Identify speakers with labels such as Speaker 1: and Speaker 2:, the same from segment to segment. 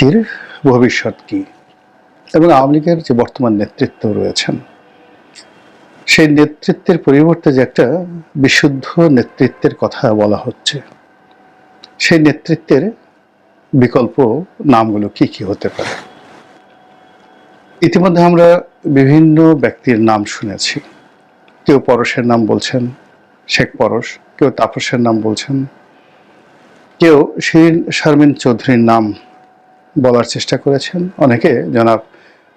Speaker 1: রাজনীতির ভবিষ্যৎ কি? এবং আওয়ামী লীগের যে বর্তমান নেতৃত্ব রয়েছেন, সেই নেতৃত্বের পরিবর্তে যে একটা বিশুদ্ধ নেতৃত্বের কথা বলা হচ্ছে, সেই নেতৃত্বের বিকল্প নামগুলো কি কি হতে পারে? ইতিমধ্যে আমরা বিভিন্ন ব্যক্তির নাম শুনেছি। কেউ পরশের নাম বলছেন, শেখ পরশ, কেউ তাপসের নাম বলছেন, কেউ শিরিন শারমিন চৌধুরীর নাম বলার চেষ্টা করেছেন। অনেকে জনাব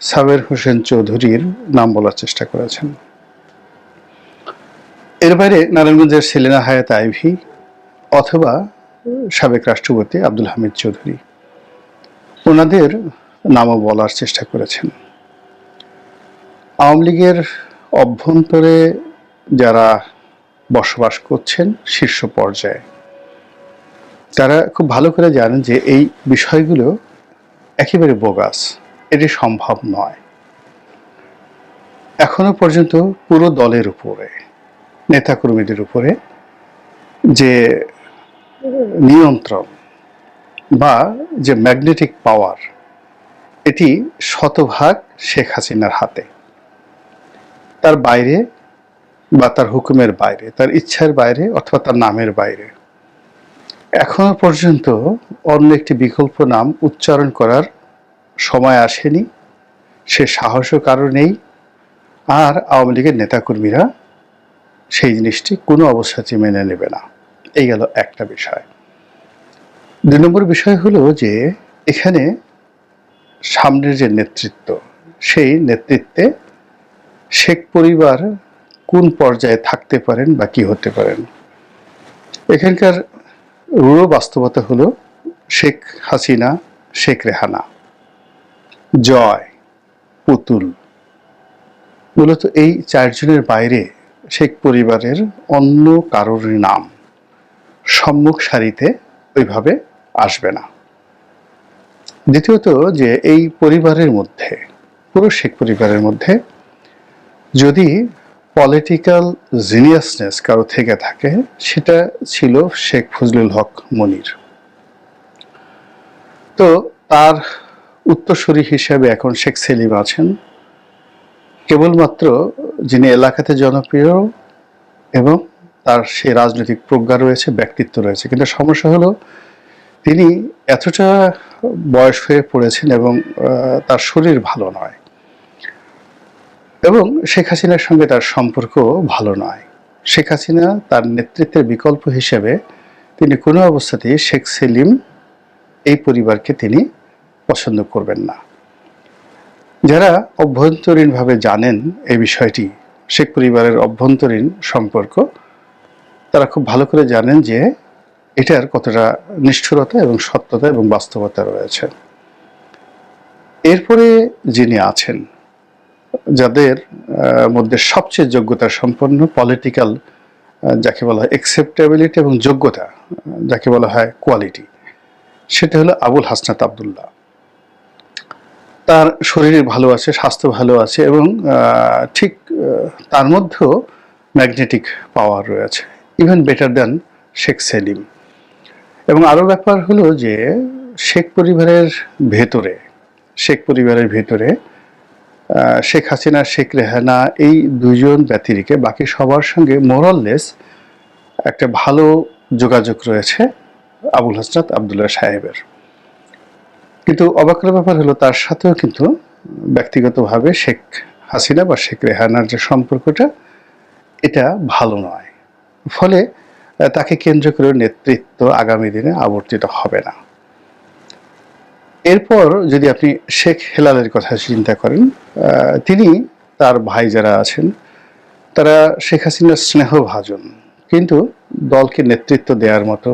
Speaker 1: সাবের হোসেন চৌধুরীর নাম বলার চেষ্টা করেছেন। এর বাইরে নারায়ণগঞ্জের সেলিনা হায়াত আইভি অথবা সাবেক রাষ্ট্রপতি আব্দুল হামিদ চৌধুরী, ওনাদের নামও বলার চেষ্টা করেছেন। আওয়ামী লীগের অভ্যন্তরে যারা বসবাস করছেন শীর্ষ পর্যায়ে, তারা খুব ভালো করে জানেন যে এই বিষয়গুলো একেবারে বোগাস, এটি সম্ভব নয়। এখনও পর্যন্ত পুরো দলের উপরে, নেতাকর্মীদের উপরে যে নিয়ন্ত্রণ বা যে ম্যাগনেটিক পাওয়ার, এটি শতভাগ শেখ হাসিনার হাতে। তার বাইরে বা তার হুকুমের বাইরে, তার ইচ্ছার বাইরে অথবা তার নামের বাইরে এখনও পর্যন্ত অন্য একটি বিকল্প নাম উচ্চারণ করার সময় আসেনি। সে সাহসও কারও নেই। আর আওয়ামী লীগের নেতাকর্মীরা সেই জিনিসটি কোনো অবস্থাতেই মেনে নেবে না। এই গেল একটা বিষয়। দুই নম্বর বিষয় হলো যে, এখানে সামনের যে নেতৃত্ব, সেই নেতৃত্বে শেখ পরিবার কোন পর্যায়ে থাকতে পারেন বা কি হতে পারেন? এখানকার রূঢ় বাস্তবতা হলো শেখ হাসিনা, শেখ রেহানা। জয় পুতুল। মূলত এই চারজনের বাইরে শেখ পরিবারের অন্য কারোর নাম সম্মুখ সারিতে ওইভাবে আসবে না। দ্বিতীয়ত যে এই পরিবারের মধ্যে, পুরো শেখ পরিবারের মধ্যে যদি পলিটিক্যাল জিনিয়াসনেস কারও থেকে থাকে, সেটা ছিল শেখ ফজলুল হক মনির। তো তার উত্তরসূরি হিসেবে এখন শেখ সেলিম আছেন। কেবলমাত্র যিনি এলাকাতে জনপ্রিয় এবং তার সে রাজনৈতিক প্রজ্ঞা রয়েছে, ব্যক্তিত্ব রয়েছে। কিন্তু সমস্যা হলো, তিনি এতটা বয়স হয়ে পড়েছেন এবং তার শরীর ভালো নয়। এবং শেখ হাসিনার সঙ্গে তার সম্পর্ক ভালো নয়। শেখ হাসিনা তার নেতৃত্বের বিকল্প হিসেবে তিনি কোনো অবস্থাতেই শেখ সেলিম এই পরিবারকে তিনি পছন্দ করবেন না। যারা অভ্যন্তরীণভাবে জানেন এই বিষয়টি, শেখ পরিবারের অভ্যন্তরীণ সম্পর্ক, তারা খুব ভালো করে জানেন যে এটার কতটা নিষ্ঠুরতা এবং সত্যতা এবং বাস্তবতা রয়েছে। এরপরে যিনি আছেন যাদের মধ্যে সবচেয়ে যোগ্যতা সম্পন্ন পলিটিক্যাল যাকে বলা হয় একসেপ্টেবিলিটি এবং যোগ্যতা যাকে বলা হয় কোয়ালিটি সেটা হলো আবুল হাসনাত আবদুল্লাহ। তার শরীরে ভালো আছে, স্বাস্থ্য ভালো আছে এবং ঠিক তার মধ্যেও ম্যাগনেটিক পাওয়ার রয়েছে even better than Sheikh Selim. এবং আরও ব্যাপার হলো যে শেখ পরিবারের ভেতরে, শেখ পরিবারের ভেতরে শেখ হাসিনা, শেখ রেহানা এই দুজন ব্যতিরিকে বাকি সবার সঙ্গে মোরাললেস একটা ভালো যোগাযোগ রয়েছে আবুল হাসনাত আবদুল্লাহ সাহেবের। কিন্তু অবাকের ব্যাপার হলো তার সাথেও কিন্তু ব্যক্তিগতভাবে শেখ হাসিনা বা শেখ রেহানার যে সম্পর্কটা, এটা ভালো নয়। ফলে তাকে কেন্দ্র করে নেতৃত্ব আগামী দিনে আবর্তিত হবে না। এরপর যদি আপনি শেখ হেলালের কথা চিন্তা করেন তিনি তার ভাই যারা আছেন, তারা শেখ হাসিনার স্নেহভাজন। কিন্তু দলকে নেতৃত্ব দেওয়ার মতো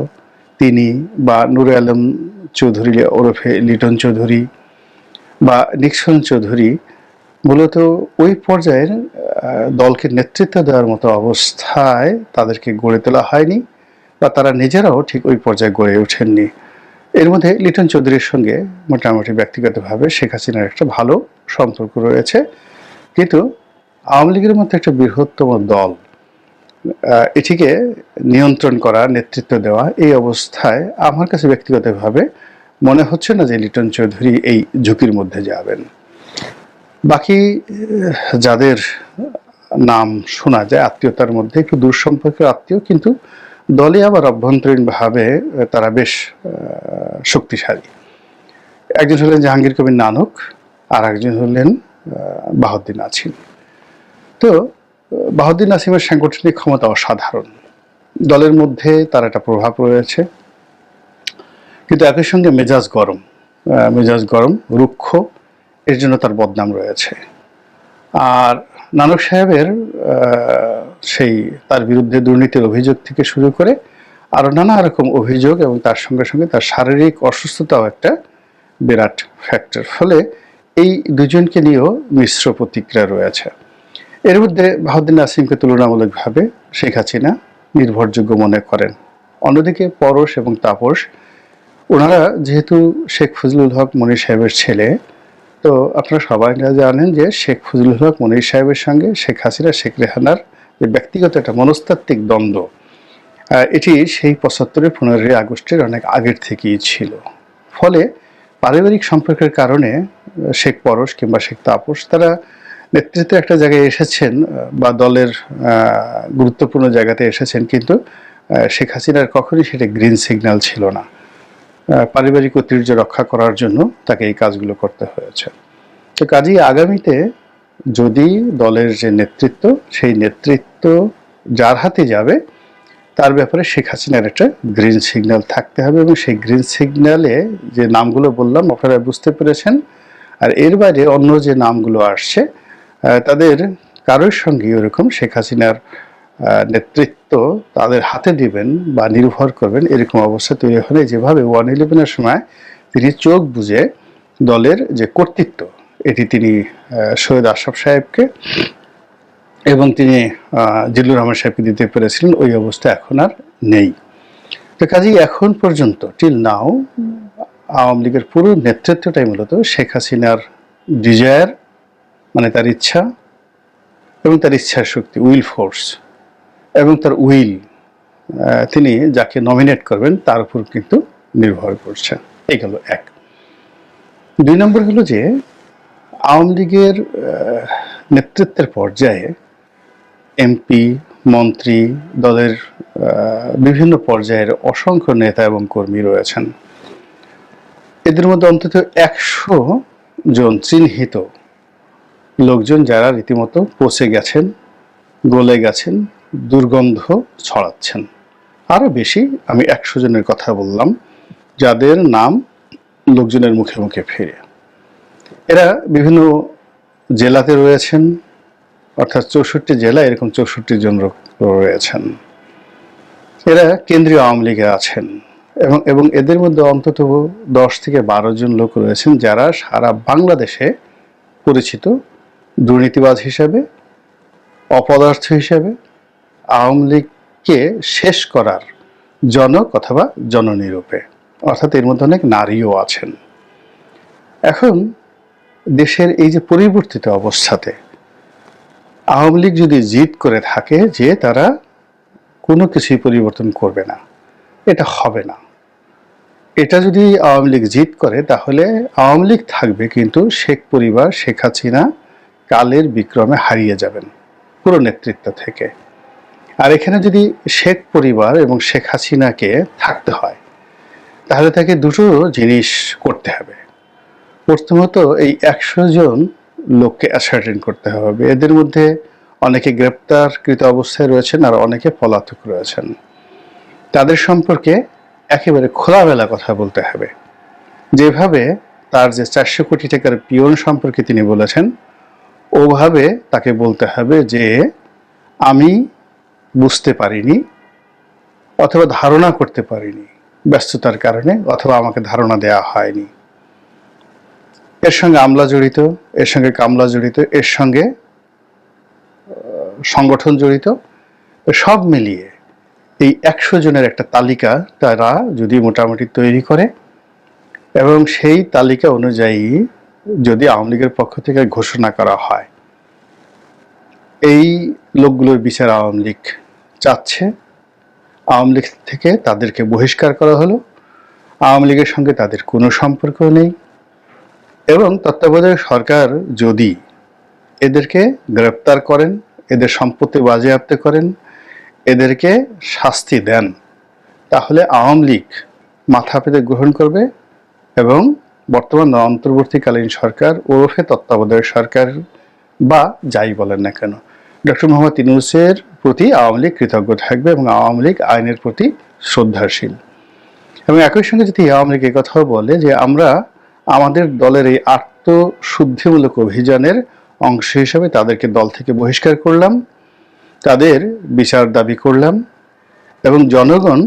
Speaker 1: তিনি বা নুরে আলম চৌধুরী, ওরফে লিটন চৌধুরী বা নিক্সন চৌধুরী মূলত ওই পর্যায়ের দলকে নেতৃত্ব দেওয়ার মতো অবস্থায় তাদেরকে গড়ে তোলা হয়নি বা তারা নিজেরাও ঠিক ওই পর্যায়ে গড়ে ওঠেননি। এর মধ্যে লিটন চৌধুরীর সঙ্গে মোটামুটি ব্যক্তিগতভাবে শেখ হাসিনার একটা ভালো সম্পর্ক রয়েছে। কিন্তু আওয়ামী লীগের মধ্যে একটা বৃহত্তম দল এটিকে নিয়ন্ত্রণ করা, নেতৃত্ব দেওয়া এই অবস্থায় আমার কাছে ব্যক্তিগতভাবে মনে হচ্ছে না যে লিটন চৌধুরী এই ঝুঁকির মধ্যে যাবেন। বাকি যাদের নাম শোনা যায়, আত্মীয়তার মধ্যে একটু দূর সম্পর্কের আত্মীয়, কিন্তু দলে আবার অভ্যন্তরীণভাবে তারা বেশ শক্তিশালী। একজন হলেন জাহাঙ্গীর কবির নানক আর একজন হলেন আহ, বাহাউদ্দিন আছিম তো আহ, বাহাউদ্দিন আসিমের সাংগঠনিক ক্ষমতা অসাধারণ। দলের মধ্যে তার একটা প্রভাব রয়েছে। কিন্তু একই সঙ্গে মেজাজ গরম মেজাজ গরম রুক্ষ এর জন্য তার বদনাম রয়েছে। আর নানক সাহেবের সেই তার বিরুদ্ধে দুর্নীতির অভিযোগ থেকে শুরু করে আরও নানা রকম অভিযোগ এবং তার সঙ্গে সঙ্গে তার শারীরিক অসুস্থতাও একটা বিরাট ফ্যাক্টর ফলে এই দুজনকে নিয়েও মিশ্র প্রতিক্রিয়া রয়েছে। এর মধ্যে বাহাউদ্দিন নাসিমকে তুলনামূলকভাবে শেখ হাসিনা নির্ভরযোগ্য মনে করেন। অন্যদিকে পরশ এবং তাপস, ওনারা যেহেতু শেখ ফজলুল হক মনির সাহেবের ছেলে, তো আপনারা সবাই জানেন যে শেখ ফজলুল হক মনির সাহেবের সঙ্গে শেখ হাসিনা, শেখ রেহানার যে ব্যক্তিগত একটা মনস্তাত্ত্বিক দ্বন্দ্ব এটি সেই পঁচাত্তরের পনেরোই আগস্টের অনেক আগের থেকেই ছিল। ফলে পারিবারিক সম্পর্কের কারণে শেখ পরশ কিংবা শেখ তাপস তারা নেতৃত্বে একটা জায়গায় এসেছেন বা দলের গুরুত্বপূর্ণ জায়গাতে এসেছেন, কিন্তু শেখ হাসিনার কখনই সেটা গ্রিন সিগন্যাল ছিল না। পারিবারিক ঐতিহ্য রক্ষা করার জন্য তাকে এই কাজগুলো করতে হয়েছে। তো কাজেই আগামীতে যদি দলের যে নেতৃত্ব, সেই নেতৃত্ব যার হাতে যাবে, তার ব্যাপারে শেখ হাসিনার একটা গ্রিন সিগন্যাল থাকতে হবে এবং সেই গ্রিন সিগন্যালে যে নামগুলো বললাম, আপনারা বুঝতে পেরেছেন। আর এর বাইরে অন্য যে নামগুলো আসছে তাদের কারোর সঙ্গে ওরকম শেখ হাসিনার নেতৃত্ব তাদের হাতে দিবেন বা নির্ভর করবেন, এরকম অবস্থা তৈরি হলে যেভাবে ওয়ান ইলেভেনের সময় তিনি চোখ বুঝে দলের যে কর্তৃত্ব এটি তিনি সৈয়দ আশরাফ সাহেবকে এবং তিনি জিল্লুর রহমান সাহেবকে দিতে পেরেছিলেন। ওই অবস্থা এখন আর নেই। তো কাজেই এখন পর্যন্ত টিল নাও আওয়ামী লীগের পুরো নেতৃত্বটাই মূলত শেখ হাসিনার ডিজায়ার মানে তার ইচ্ছা এবং তার ইচ্ছার শক্তি উইল ফোর্স এবং তার উইল তিনি যাকে নমিনেট করবেন, তার উপর কিন্তু নির্ভর করছে। এই গেল এক। দুই নম্বর হলো যে আওয়ামী লীগের নেতৃত্বের পর্যায়ে এমপি, মন্ত্রী দলের বিভিন্ন পর্যায়ের অসংখ্য নেতা এবং কর্মী রয়েছেন। এদের মধ্যে অন্তত একশো জন চিহ্নিত লোকজন যারা রীতিমতো পচে গেছেন, গলে গেছেন, দুর্গন্ধ ছড়াচ্ছেন। আরও বেশি আমি একশো জনের কথা বললাম, যাদের নাম লোকজনের মুখে মুখে ফেরে। এরা বিভিন্ন জেলাতে রয়েছেন, অর্থাৎ চৌষট্টি জেলা এরকম চৌষট্টি জন রয়েছেন। এরা কেন্দ্রীয় আওয়ামী লীগে আছেন এবং এবং এদের মধ্যে অন্তত দশ থেকে বারো জন লোক রয়েছেন যারা সারা বাংলাদেশে পরিচিত দুর্নীতিবাজ হিসেবে, অপদার্থ হিসেবে আওয়ামী লীগকে শেষ করার জনক অথবা জননীরূপে, অর্থাৎ এর মধ্যে অনেক নারীও আছেন। এখন দেশের এই যে পরিবর্তিত অবস্থাতে আওয়ামী লীগ যদি জিদ করে থাকে যে তারা কোনো কিছুই পরিবর্তন করবে না, এটা হবে না। এটা যদি আওয়ামী লীগ জিদ করে, তাহলে আওয়ামী লীগ থাকবে কিন্তু শেখ পরিবার, শেখ হাসিনা কালের বিক্রমে হারিয়ে যাবেন পুরো নেতৃত্ব থেকে। আর এখানে যদি শেখ পরিবার এবং শেখ হাসিনাকে থাকতে হয়, তাহলে তাকে দুটো জিনিস করতে হবে। প্রথমত এই একশো জন লোককে অ্যাসার্টেন করতে হবে। এদের মধ্যে অনেকে গ্রেপ্তারকৃত অবস্থায় রয়েছেন আর অনেকে পলাতক রয়েছেন। তাদের সম্পর্কে একেবারে খোলামেলা কথা বলতে হবে। যেভাবে তার যে চারশো কোটি টাকার পিয়ন সম্পর্কে তিনি বলেছেন, ওভাবে তাকে বলতে হবে যে, আমি বুঝতে পারিনি অথবা ধারণা করতে পারিনি ব্যস্ততার কারণে অথবা আমাকে ধারণা দেওয়া হয়নি। এর সঙ্গে আমলা জড়িত, এর সঙ্গে কামলা জড়িত, এর সঙ্গে সংগঠন জড়িত, সব মিলিয়ে এই একশো জনের একটা তালিকা তারা যদি মোটামুটি তৈরি করে এবং সেই তালিকা অনুযায়ী যদি আওয়ামী লীগের পক্ষ থেকে ঘোষণা করা হয়, এই লোকগুলোর বিচার আওয়ামী লীগ চাচ্ছে। আওয়ামী লীগ থেকে তাদেরকে বহিষ্কার করা হলো। আওয়ামী লীগের সঙ্গে তাদের কোনো সম্পর্ক নেই। এবং তত্ত্বাবধায়ক সরকার যদি এদেরকে গ্রেপ্তার করেন, এদের সম্পত্তি বাজেয়াপ্ত করেন, এদেরকে শাস্তি দেন, তাহলে আওয়ামী লীগ মাথা পেতে গ্রহণ করবে এবং বর্তমান অন্তর্বর্তীকালীন সরকার ওরফে তত্ত্বাবধায়ক সরকার বা যাই বলেন না কেন, ডক্টর মোহাম্মদ ইনুসের প্রতি আওয়ামী লীগ কৃতজ্ঞ থাকবে এবং আওয়ামী লীগ আইনের প্রতি শ্রদ্ধাশীল। এবং একই সঙ্গে যদি আওয়ামী লীগ কথাও বলে যে আমরা আমাদের দলের এই আত্মশুদ্ধিমূলক অভিযানের অংশ হিসেবে তাদেরকে দল থেকে বহিষ্কার করলাম, তাদের বিচার দাবি করলাম এবং জনগণ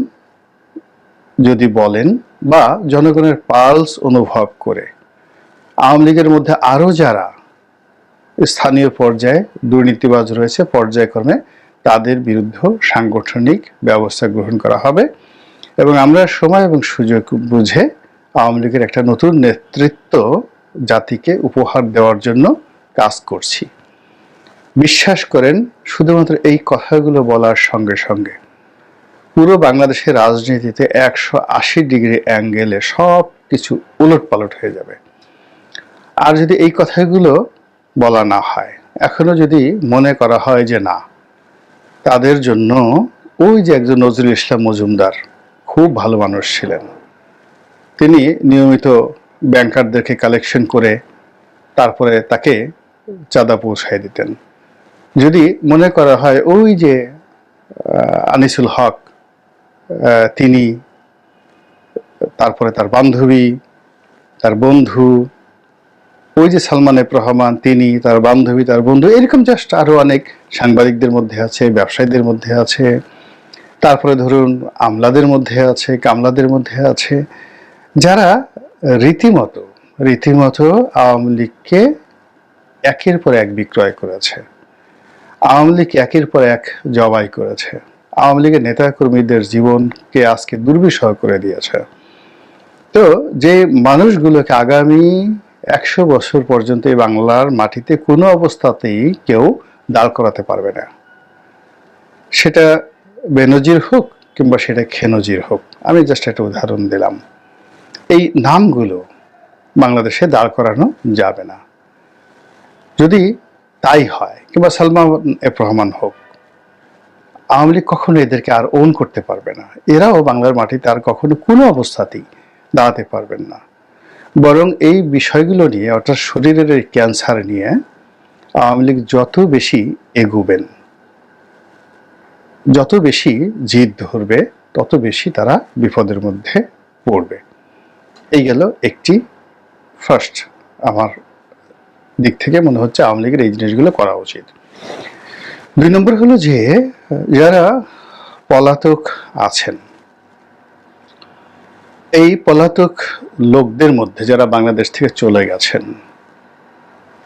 Speaker 1: যদি বলেন বা জনগণের পালস অনুভব করে, আওয়ামী লীগের মধ্যে আরও যারা স্থানীয় পর্যায়ে দুর্নীতিবাজ রয়েছে, পর্যায়ক্রমে তাদের বিরুদ্ধে সাংগঠনিক ব্যবস্থা গ্রহণ করা হবে এবং আমরা সময় এবং সুযোগ বুঝে আওয়ামী লীগের একটা নতুন নেতৃত্ব জাতিকে উপহার দেওয়ার জন্য কাজ করছি। বিশ্বাস করেন, শুধুমাত্র এই কথাগুলো বলার সঙ্গে সঙ্গে পুরো বাংলাদেশের রাজনীতিতে একশো আশি ডিগ্রি অ্যাঙ্গেলে সব কিছু উলট পালট হয়ে যাবে। আর যদি এই কথাগুলো বলা না হয়, এখনও যদি মনে করা হয় যে না, তাদের জন্য ওই যে একজন নজরুল ইসলাম মজুমদার খুব ভালো মানুষ ছিলেন। তিনি নিয়মিত ব্যাংকারদেরকে কালেকশন করে তারপরে তাকে চাঁদা পৌঁছায় দিতেন। যদি মনে করা হয় ওই যে আনিসুল হক তিনি, তারপরে তার বান্ধবী, তার বন্ধু, ওই যে সালমান এফ রহমান, তিনি, তার বান্ধবী, তার বন্ধু, এরকম জাস্ট আরও অনেক সাংবাদিকদের মধ্যে আছে, ব্যবসায়ীদের মধ্যে আছে, তারপরে ধরুন আমলাদের মধ্যে আছে, কামলাদের মধ্যে আছে যারা রীতিমতো রীতিমতো আওয়ামী লীগকে একের পর এক বিক্রয় করেছে, আওয়ামী লীগ একের পর এক জবাই করেছে, আওয়ামী লীগের নেতাকর্মীদের জীবনকে আজকে দুর্বিষহ করে দিয়েছে। তো যে মানুষগুলোকে আগামী একশো বছর পর্যন্ত এই বাংলার মাটিতে কোনো অবস্থাতেই কেউ দাঁড় করাতে পারবে না। সেটা বেনজির হোক কিংবা সেটা খেনজির হোক, আমি জাস্ট একটা উদাহরণ দিলাম। এই নামগুলো বাংলাদেশে দাঁড় করানো যাবে না। যদি তাই হয়, কিংবা সালমান এফ রহমান হোক, আওয়ামী লীগ কখনো এদেরকে আর ওন করতে পারবে না। এরাও বাংলার মাটিতে আর কখনো কোনো অবস্থাতেই দাঁড়াতে পারবেন না। বরং এই বিষয়গুলো নিয়ে, অর্থাৎ শরীরের ক্যান্সার নিয়ে, আওয়ামী লীগ যত বেশি এগুবেন, যত বেশি জিদ ধরবে, তত বেশি তারা বিপদের মধ্যে পড়বে। এই গেল একটি ফার্স্ট আমার দিক থেকে মনে হচ্ছে আওয়ামী লীগের এই জিনিসগুলো করা উচিত। দুই নম্বর হলো যে, যারা পলাতক আছেন, এই পলাতক লোকদের মধ্যে যারা বাংলাদেশ থেকে চলে গেছেন,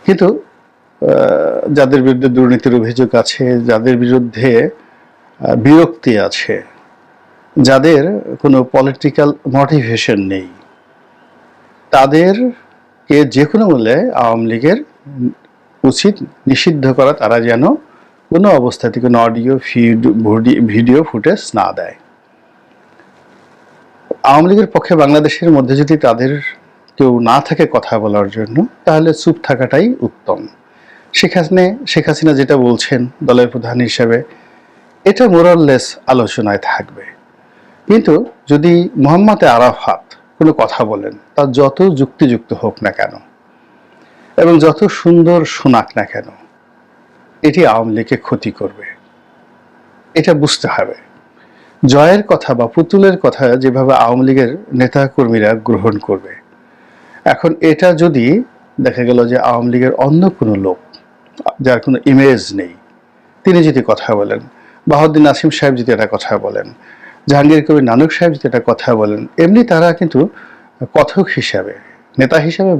Speaker 1: কিন্তু যাদের বিরুদ্ধে দুর্নীতির অভিযোগ আছে, যাদের বিরুদ্ধে বিরক্তি আছে, যাদের কোনো পলিটিক্যাল মোটিভেশন নেই তাদেরকে যে কোনো মূল্যে আওয়ামী লীগের উচিত নিষিদ্ধ করা, তারা যেন কোনো অবস্থাতে কোনো অডিও ভিডিও ফুটেজ না দেয়। আওয়ামী লীগের পক্ষে বাংলাদেশের মধ্যে যদি তাদের কেউ না থাকে কথা বলার জন্য, তাহলে চুপ থাকাটাই উত্তম। শেখ হাসিনা শেখ হাসিনা যেটা বলছেন দলের প্রধান হিসেবে, এটা মোরাললেস আলোচনায় থাকবে। কিন্তু যদি মোহাম্মদ আরাফাত কোনো কথা বলেন তার যত যুক্তিযুক্ত হোক না কেন এবং যত সুন্দর শোনাক না কেন, এটি আওয়ামী লীগকে ক্ষতি করবে। এটা বুঝতে হবে। জয়ের কথা বা পুতুলের কথা যেভাবে আওয়ামী লীগের নেতা কর্মীরা গ্রহণ করবে, এখন এটা যদি দেখা গেল যে আওয়ামী লীগের অন্য কোনো লোক, যার কোনো ইমেজ নেই, তিনি যদি কথা বলেন, বাহাউদ্দিন নাসিম সাহেব যদি এটা কথা বলেন জাহাঙ্গীর কবির নানক সাহেব যেটা কথা বলেন এমনি তারা কিন্তু কথক হিসাবে নেতা হিসাবে